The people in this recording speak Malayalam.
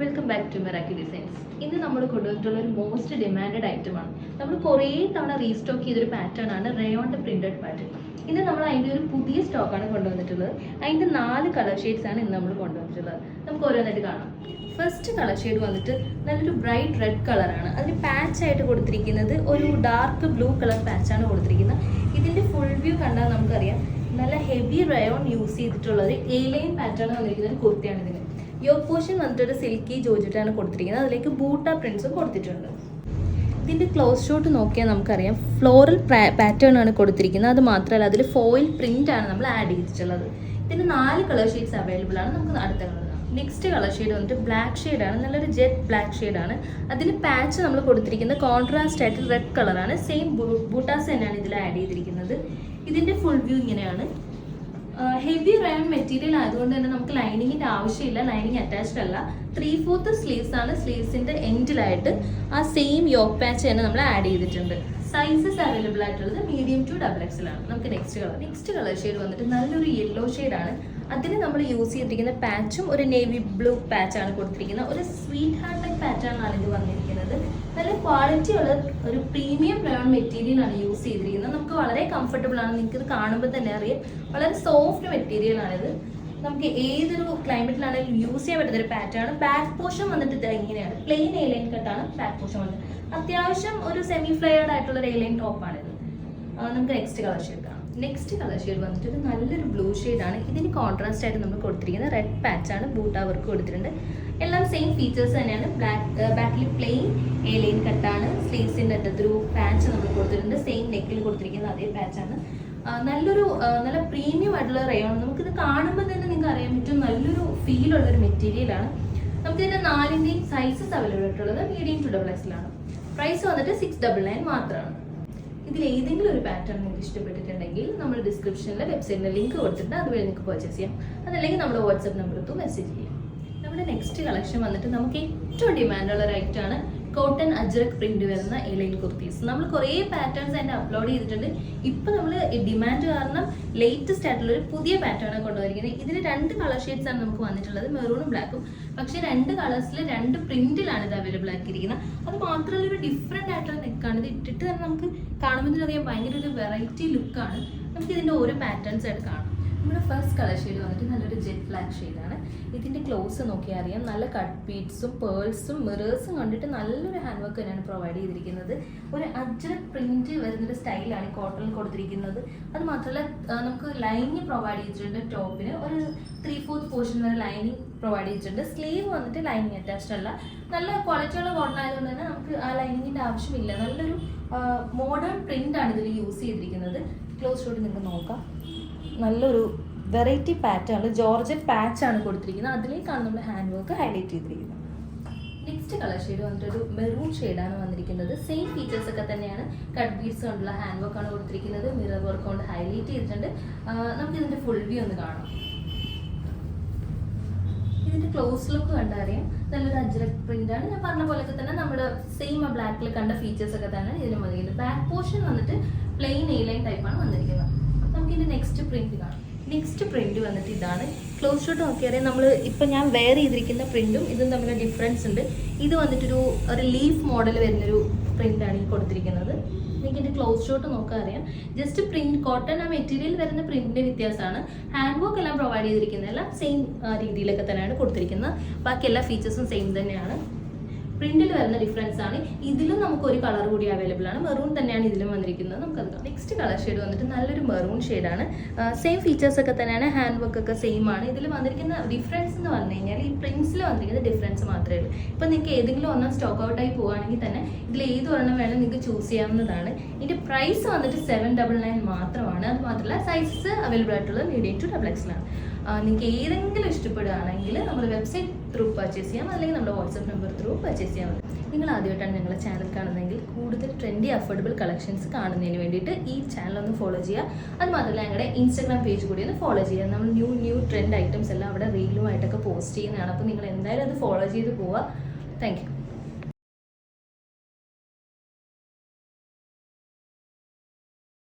Welcome back to Meraki designs ഇന്ന് നമ്മൾ കൊണ്ടുവന്നിട്ടുള്ള ഒരു മോസ്റ്റ് ഡിമാൻഡഡ് ഐറ്റമാണ് നമ്മൾ കുറേ തവണ റീസ്റ്റോക്ക് ചെയ്തൊരു പാറ്റേൺ ആണ് റയോണിന്റെ പ്രിന്റഡ് പാറ്റേൺ ഇന്ന് നമ്മൾ അതിന്റെ ഒരു പുതിയ സ്റ്റോക്കാണ് കൊണ്ടുവന്നിട്ടുള്ളത്. അതിന്റെ നാല് കളർ ഷെയ്ഡ്സ് ആണ് ഇന്ന് നമ്മൾ കൊണ്ടുവന്നിട്ടുള്ളത്. നമുക്ക് ഓരോന്നായിട്ട് കാണാം. ഫസ്റ്റ് കളർ ഷെയ്ഡ് വന്നിട്ട് നല്ലൊരു ബ്രൈറ്റ് റെഡ് കളറാണ് അതിന് പാച്ച് ആയിട്ട് കൊടുത്തിരിക്കുന്നത് ഒരു ഡാർക്ക് ബ്ലൂ കളർ പാച്ചാണ് കൊടുത്തിരിക്കുന്നത്. ഇതിന്റെ ഫുൾ വ്യൂ കണ്ടാൽ നമുക്കറിയാം. നല്ല ഹെവി റയോൺ യൂസ് ചെയ്തിട്ടുള്ള ഒരു എ പാറ്റേൺ വന്നിരിക്കുന്ന ഒരു കുർത്തിയാണ് ഇതിന്. യോഗ് പോർഷൻ വന്നിട്ട് ഒരു സിൽക്കി ജോർജറ്റാണ് കൊടുത്തിരിക്കുന്നത്. അതിലേക്ക് ബൂട്ട പ്രിൻസും കൊടുത്തിട്ടുണ്ട്. ഇതിന്റെ ക്ലോസ് ഷോട്ട് നോക്കിയാൽ നമുക്കറിയാം. ഫ്ലോറൽ പാറ്റേൺ ആണ് കൊടുത്തിരിക്കുന്നത്. അത് മാത്രമല്ല അതിൽ ഫോയിൽ പ്രിന്റ് ആണ് നമ്മൾ ആഡ് ചെയ്തിട്ടുള്ളത്. ഇതിന് നാല് കളർ ഷെയ്ഡ്സ് അവൈലബിൾ ആണ് നമുക്ക് അടുത്ത കളർ നെക്സ്റ്റ് കളർ ഷെയ്ഡ് വന്നിട്ട് ബ്ലാക്ക് ഷെയ്ഡാണ് നല്ലൊരു ജെറ്റ് ബ്ലാക്ക് ഷെയ്ഡാണ് അതിന് പാച്ച് നമ്മൾ കൊടുത്തിരിക്കുന്നത് കോൺട്രാസ്റ്റ് ആയിട്ട് റെഡ് കളറാണ് സെയിം ബൂട്ടാസ് തന്നെയാണ് ഇതിൽ ആഡ് ചെയ്തിരിക്കുന്നത്. ഇതിന്റെ ഫുൾ വ്യൂ ഇങ്ങനെയാണ്. ഹെവി റയോൺ മെറ്റീരിയൽ ആയതുകൊണ്ട് തന്നെ നമുക്ക് ലൈനിങ്ങിന്റെ ആവശ്യമില്ല ലൈനിങ് അറ്റാച്ച്ഡ് അല്ല. ത്രീ ഫോർത്ത് സ്ലീവ്സ് ആണ് സ്ലീവ്സിന്റെ എൻഡിലായിട്ട് ആ സെയിം യോക്ക് പാച്ച് തന്നെ നമ്മൾ ആഡ് ചെയ്തിട്ടുണ്ട്. സൈസസ് അവൈലബിൾ ആയിട്ടുള്ളത് മീഡിയം ടു ഡബിൾ എക്സൽ ആണ് നമുക്ക് next colour next colour shade വന്നിട്ട് നല്ലൊരു യെല്ലോ ആണ്. അതിന് നമ്മൾ യൂസ് ചെയ്തിരിക്കുന്ന പാച്ചും ഒരു നേവി ബ്ലൂ പാച്ചാണ് കൊടുത്തിരിക്കുന്നത്. ഒരു സ്വീറ്റ് ഹാർട്ട് ലൈക്ക് ആണ് ഇത് വന്നിരിക്കുന്നത്. നല്ല ക്വാളിറ്റി ഉള്ള ഒരു പ്രീമിയം ബ്രൗൺ മെറ്റീരിയൽ ആണ് യൂസ് ചെയ്തിരിക്കുന്നത്. നമുക്ക് വളരെ കംഫർട്ടബിൾ ആണ്. നിങ്ങൾക്ക് ഇത് കാണുമ്പോൾ തന്നെ അറിയാം. വളരെ സോഫ്റ്റ് മെറ്റീരിയൽ ആണിത് നമുക്ക് ഏതൊരു ക്ലൈമറ്റിലാണെങ്കിലും യൂസ് ചെയ്യാൻ പറ്റുന്ന ഒരു പാറ്റേൺ ബാക്ക് പോർഷൻ വന്നിട്ട് ഇത് ഇങ്ങനെയാണ്. പ്ലെയിൻ എലൈൻ കട്ടാണ് ബാക്ക് പോർഷൻ വന്നത്. അത്യാവശ്യം ഒരു സെമി ഫ്ലെയർഡ് ആയിട്ടുള്ള ഒരു എലൈൻ ടോപ്പാണിത് നമുക്ക് നെക്സ്റ്റ് കളർ ചെയ്യാം നെക്സ്റ്റ് കളർ ഷെയ്ഡ് വന്നിട്ട് ഒരു നല്ലൊരു ബ്ലൂ ആണ്. ഇതിന് കോൺട്രാസ്റ്റ് ആയിട്ട് നമ്മൾ കൊടുത്തിരിക്കുന്നത് റെഡ് പാച്ച് ആണ്. ബൂട്ട വർക്ക് കൊടുത്തിട്ടുണ്ട്. എല്ലാം സെയിം ഫീച്ചേഴ്സ് തന്നെയാണ്. ബ്ലാക്ക് ബാക്കിൽ പ്ലെയിൻ എ ലൈൻ കട്ടാണ് സ്ലീവ്സിന്റെ അറ്റത്തൊരു പാച്ച് നമ്മൾ കൊടുത്തിട്ടുണ്ട്. സെയിം നെക്കിൽ കൊടുത്തിരിക്കുന്ന അതേ പാച്ചാണ് നല്ലൊരു നല്ല പ്രീമിയം ആയിട്ടുള്ള റയോൺ നമുക്കിത് കാണുമ്പോൾ തന്നെ നിങ്ങൾക്ക് അറിയാൻ പറ്റും. നല്ലൊരു ഫീൽ ഉള്ള ഒരു മെറ്റീരിയലാണ് നമുക്ക് നാലിന്റെയും സൈസസ് അവൈലബിൾ ആയിട്ടുള്ളത് മീഡിയം ടു ഡബിൾ എക്സിലാണ് പ്രൈസ് വന്നിട്ട് സിക്സ് ഡബിൾ നയൻ മാത്രമാണ് ഇതിൽ ഏതെങ്കിലും ഒരു പാറ്റേൺ നിങ്ങൾക്ക് ഇഷ്ടപ്പെട്ടിട്ടുണ്ടെങ്കിൽ നമ്മൾ ഡിസ്ക്രിപ്ഷനിലെ വെബ്സൈറ്റിന്റെ ലിങ്ക് കൊടുത്തിട്ട് അതുവഴി നിങ്ങൾക്ക് പർച്ചേസ് ചെയ്യാം. അതല്ലെങ്കിൽ നമ്മുടെ വാട്സപ്പ് നമ്പർ തൂ മെസ്സേജ് ചെയ്യാം. നമ്മുടെ നെക്സ്റ്റ് കളക്ഷൻ വന്നിട്ട് നമുക്ക് ഏറ്റവും ഡിമാൻഡുള്ള ഒരു ഐറ്റമാണ് കോട്ടൺ അജ്രക് പ്രിന്റ് വരുന്ന എലൈൻ കുർത്തീസ്. നമ്മൾ കുറേ പാറ്റേൺസ് അതിന്റെ അപ്ലോഡ് ചെയ്തിട്ടുണ്ട്. ഇപ്പം നമ്മൾ ഡിമാൻഡ് കാരണം ലേറ്റസ്റ്റ് ആയിട്ടുള്ള ഒരു പുതിയ പാറ്റേൺ ആണ് കൊണ്ടുവന്നിരിക്കുന്നത്. ഇതിന് രണ്ട് കളർ ഷെയ്ഡ്സ് ആണ് നമുക്ക് വന്നിട്ടുള്ളത് മെറൂണും ബ്ലാക്കും പക്ഷേ രണ്ട് കളേഴ്സിൽ രണ്ട് പ്രിന്റിലാണ് ഇത് അവൈലബിൾ ആക്കിയിരിക്കുന്നത്. അത് മാത്രമല്ല ഒരു ഡിഫറെന്റ് ആയിട്ടുള്ള നെക്കാണ്. ഇത് ഇട്ടിട്ട് തന്നെ നമുക്ക് കാണുമ്പോൾ അറിയാം ഭയങ്കര ഒരു വെറൈറ്റി ലുക്കാണ് നമുക്ക് ഇതിന്റെ ഓരോ പാറ്റേൺസ് ആയിട്ട് കാണാം. നമ്മുടെ ഫസ്റ്റ് കളർ ഷെയ്ഡ് വന്നിട്ട് നല്ലൊരു ജെറ്റ് ബ്ലാക്ക് ഷെയ്ഡാണ് ഇതിന്റെ ക്ലോസ് നോക്കിയാൽ അറിയാം. നല്ല കട്ട് ബീഡ്സും പേൾസും മിറേഴ്സും കണ്ടിട്ട് നല്ലൊരു ഹാൻഡ് വർക്ക് തന്നെയാണ് പ്രൊവൈഡ് ചെയ്തിരിക്കുന്നത്. ഒരു അജ്രക് പ്രിന്റ് വരുന്നൊരു സ്റ്റൈലാണ് കോട്ടണിൽ കൊടുത്തിരിക്കുന്നത്. അത് മാത്രമല്ല നമുക്ക് ലൈനിങ് പ്രൊവൈഡ് ചെയ്തിട്ടുണ്ട് ടോപ്പിന് ഒരു ത്രീ ഫോർത്ത് പോർഷൻ വരെ ലൈനിങ് പ്രൊവൈഡ് ചെയ്തിട്ടുണ്ട്. സ്ലീവ് വന്നിട്ട് ലൈനിങ് അറ്റാച്ച്ഡ് അല്ല. നല്ല ക്വാളിറ്റിയുള്ള കോട്ടൺ ആയതുകൊണ്ട് തന്നെ നമുക്ക് ആ ലൈനിങ്ങിന്റെ ആവശ്യമില്ല. നല്ലൊരു മോഡേൺ പ്രിന്റ് ആണ് ഇതിൽ യൂസ് ചെയ്തിരിക്കുന്നത്. ക്ലോസ് ഷോട്ട് നിങ്ങൾക്ക് നോക്കാം. നല്ലൊരു വെറൈറ്റി പാറ്റേൺ ജോർജറ്റ് പാച്ച് ആണ് കൊടുത്തിരിക്കുന്നത്. അതിലേക്കാണ് നമ്മൾ ഹാൻഡ് വർക്ക് ഹൈലൈറ്റ് ചെയ്തിരിക്കുന്നത്. നെക്സ്റ്റ് കളർ ഷെയ്ഡ് വന്നിട്ട് ഒരു മെറൂൺ ഷെയ്ഡാണ് വന്നിരിക്കുന്നത്. സെയിം ഫീച്ചേഴ്സ് ഒക്കെ തന്നെയാണ് കട്ട് ബീഡ്സ് കൊണ്ടുള്ള ഹാൻഡ് വർക്ക് ആണ് കൊടുത്തിരിക്കുന്നത്. മിറർ വർക്ക് കൊണ്ട് ഹൈലൈറ്റ് ചെയ്തിട്ടുണ്ട്. നമുക്ക് ഇതിന്റെ ഫുൾ വ്യൂ ഒന്ന് കാണാം. ഇതിന്റെ ക്ലോസ് ലുക്ക് കണ്ടറിയാം. നല്ലൊരു അജ്രക് പ്രിന്റ് ആണ്. ഞാൻ പറഞ്ഞ പോലെ തന്നെ നമ്മുടെ സെയിം ആ ബ്ലാക്കിൽ കണ്ട ഫീച്ചേഴ്സ് ഒക്കെ തന്നെ ഇതിന് മതി ബാക്ക് പോർഷൻ വന്നിട്ട് പ്ലെയിൻ എ ലൈൻ ടൈപ്പാണ് വന്നിരിക്കുന്നത്. നമുക്ക് ഇനി നെക്സ്റ്റ് പ്രിന്റ് കാണാം. നെക്സ്റ്റ് പ്രിന്റ് വന്നിട്ട് ഇതാണ്. ക്ലോസ് ഷോട്ട് നോക്കിയാൽ നമ്മൾ ഇപ്പം ഞാൻ വെയർ ചെയ്തിരിക്കുന്ന പ്രിന്റും ഇതും തമ്മിൽ ഡിഫറൻസ് ഉണ്ട്. ഇത് വന്നിട്ടൊരു ഒരു ലീഫ് മോഡൽ വരുന്നൊരു പ്രിന്റാണ് ഈ കൊടുത്തിരിക്കുന്നത്. നിങ്ങൾക്ക് ഇതിന്റെ ക്ലോസ് ഷോട്ട് നോക്കാൻ അറിയാം. ജസ്റ്റ് പ്രിന്റ് കോട്ടൺ ആ മെറ്റീരിയൽ വരുന്ന പ്രിന്റിന്റെ വ്യത്യാസമാണ്. ഹാൻഡ് വർക്ക് എല്ലാം പ്രൊവൈഡ് ചെയ്തിരിക്കുന്നതെല്ലാം സെയിം രീതിയിലൊക്കെ തന്നെയാണ് കൊടുത്തിരിക്കുന്നത്. ബാക്കി എല്ലാ ഫീച്ചേഴ്സും സെയിം തന്നെയാണ്. പ്രിന്റിൽ വരുന്ന ഡിഫറൻസ് ആണ്. ഇതിലും നമുക്ക് ഒരു കളർ കൂടി അവൈലബിൾ ആണ്. മെറൂൺ തന്നെയാണ് ഇതിലും വന്നിരിക്കുന്നത്. നമുക്കത് നെക്സ്റ്റ് കളർ ഷെയ്ഡ് വന്നിട്ട് നല്ലൊരു മെറൂൺ ഷെയ്ഡാണ് സെയിം ഫീച്ചേഴ്സ് ഒക്കെ തന്നെയാണ്. ഹാൻഡ് വർക്ക് ഒക്കെ സെയിം ആണ്. ഇതിൽ വന്നിരിക്കുന്ന ഡിഫറൻസ് എന്ന് പറഞ്ഞു കഴിഞ്ഞാൽ ഈ പ്രിന്റ്സിൽ വന്നിരിക്കുന്ന ഡിഫറൻസ് മാത്രമേ ഉള്ളൂ. ഇപ്പം നിങ്ങൾക്ക് ഏതെങ്കിലും ഒന്നും സ്റ്റോക്ക് ഔട്ട് ആയി പോവുകയാണെങ്കിൽ തന്നെ ഇതിൽ ഏത് ഒരെണ്ണം വേണം നിങ്ങൾക്ക് ചൂസ് ചെയ്യാവുന്നതാണ്. ഇതിന്റെ പ്രൈസ് വന്നിട്ട് സെവൻ ഡബിൾ നയൻ മാത്രമാണ്. അത് മാത്രമല്ല സൈസസ് അവൈലബിൾ ആയിട്ടുള്ളത് മീഡിയം ടു ഡബിൾ എക്സിലാണ് നിങ്ങൾക്ക് ഏതെങ്കിലും ഇഷ്ടപ്പെടുകയാണെങ്കിൽ നമ്മുടെ വെബ്സൈറ്റ് ത്രൂ പർച്ചേസ് ചെയ്യാം. അല്ലെങ്കിൽ നമ്മുടെ വാട്സപ്പ് നമ്പർ ത്രൂ പർച്ചേസ് ചെയ്യാം. നിങ്ങൾ ആദ്യമായിട്ടാണ് ഞങ്ങളുടെ ചാനൽ കാണുന്നതെങ്കിൽ കൂടുതൽ ട്രെൻഡി അഫോർഡബിൾ കളക്ഷൻസ് കാണുന്നതിന് വേണ്ടിയിട്ട് ഈ ചാനൽ ഒന്ന് ഫോളോ ചെയ്യുക. അത് മാത്രമല്ല ഞങ്ങളുടെ ഇൻസ്റ്റാഗ്രാം പേജ് കൂടി ഒന്ന് ഫോളോ ചെയ്യുക. നമ്മൾ ന്യൂ ന്യൂ ട്രെൻഡ് ഐറ്റംസ് എല്ലാം അവിടെ റീലുമായിട്ടൊക്കെ പോസ്റ്റ് ചെയ്യുന്നതാണ്. അപ്പോൾ നിങ്ങൾ എന്തായാലും അത് ഫോളോ ചെയ്ത് പോവുക. താങ്ക്